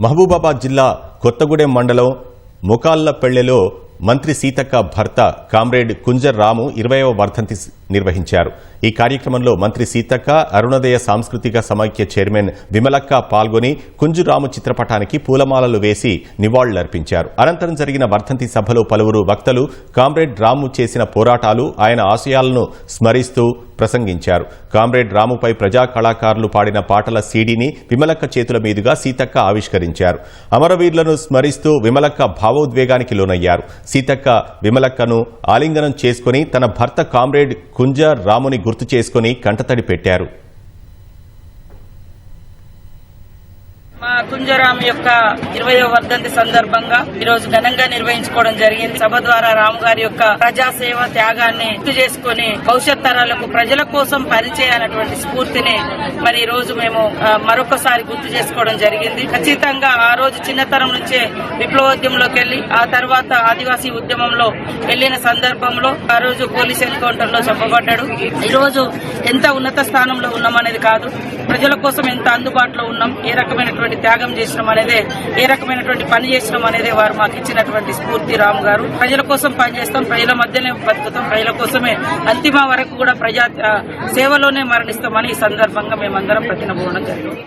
మహబూబాబాద్ జిల్లా కొత్తగూడెం మండలం ముకాళ్ళపెళ్ళెలో మంత్రి సీతక్క భర్త కామ్రేడ్ కుంజర్ రాము ఇరవయవ వర్ధంతి నిర్వహించారు. ఈ కార్యక్రమంలో మంత్రి సీతక్క అరుణోదయ సాంస్కృతిక సమైక్య చైర్మన్ విమలక్క పాల్గొని కుంజురాము చిత్రపటానికి పూలమాలలు వేసి నివాళులర్పించారు. అనంతరం జరిగిన వర్ధంతి సభలో పలువురు వక్తలు కామ్రేడ్ రాము చేసిన పోరాటాలు ఆయన ఆశయాలను స్మరిస్తూ ప్రసంగించారు. కామ్రేడ్ రాముపై ప్రజా కళాకారులు పాడిన పాటల సీడీని విమలక్క చేతుల మీదుగా సీతక్క ఆవిష్కరించారు. అమరవీరులను స్మరిస్తూ విమలక్క భావోద్వేగానికి లోనయ్యారు. సీతక్క విమలక్కను ఆలింగనం చేసుకుని తన భర్త కామ్రేడ్ కుంజ రాముని గుర్తు చేసుకుని కంటతడి పెట్టారు. మా కుంజరాం యొక్క ఇరవై వర్ధంతి సందర్భంగా ఈ రోజు ఘనంగా నిర్వహించుకోవడం జరిగింది. సభ ద్వారా రాము గారి యొక్క ప్రజాసేవ త్యాగాన్ని గుర్తు చేసుకుని భవిష్యత్ తరాలకు ప్రజల కోసం పనిచేయాలన్నటువంటి స్ఫూర్తిని మరి ఈ రోజు మేము మరొకసారి గుర్తు చేసుకోవడం జరిగింది. ఖచ్చితంగా ఆ రోజు చిన్నతనం నుంచే విప్లవోద్యమంలోకి వెళ్ళి ఆ తర్వాత ఆదివాసీ ఉద్యమంలో వెళ్ళిన సందర్భంలో ఆ రోజు పోలీస్ ఎన్కౌంటర్లో చెప్పబడ్డాడు ఈ రోజు ఎంత ఉన్నత స్థానంలో ఉన్నామనేది కాదు. ప్రజల కోసం ఎంత అందుబాటులో ఉన్నాం ఏ రకమైనటువంటి త్యాగం చేసినాం అనేది ఏ రకమైనటువంటి పని చేసినాం అనేది వారు మాకు ఇచ్చినటువంటి స్ఫూర్తి రామ్ గారు. ప్రజల కోసం పనిచేస్తాం ప్రజల మధ్యనే బతుకుతాం ప్రజల కోసమే అంతిమ వరకు కూడా ప్రజా సేవలోనే మరణిస్తామని ఈ సందర్భంగా మేమందరం ప్రతినబోవడం జరిగింది.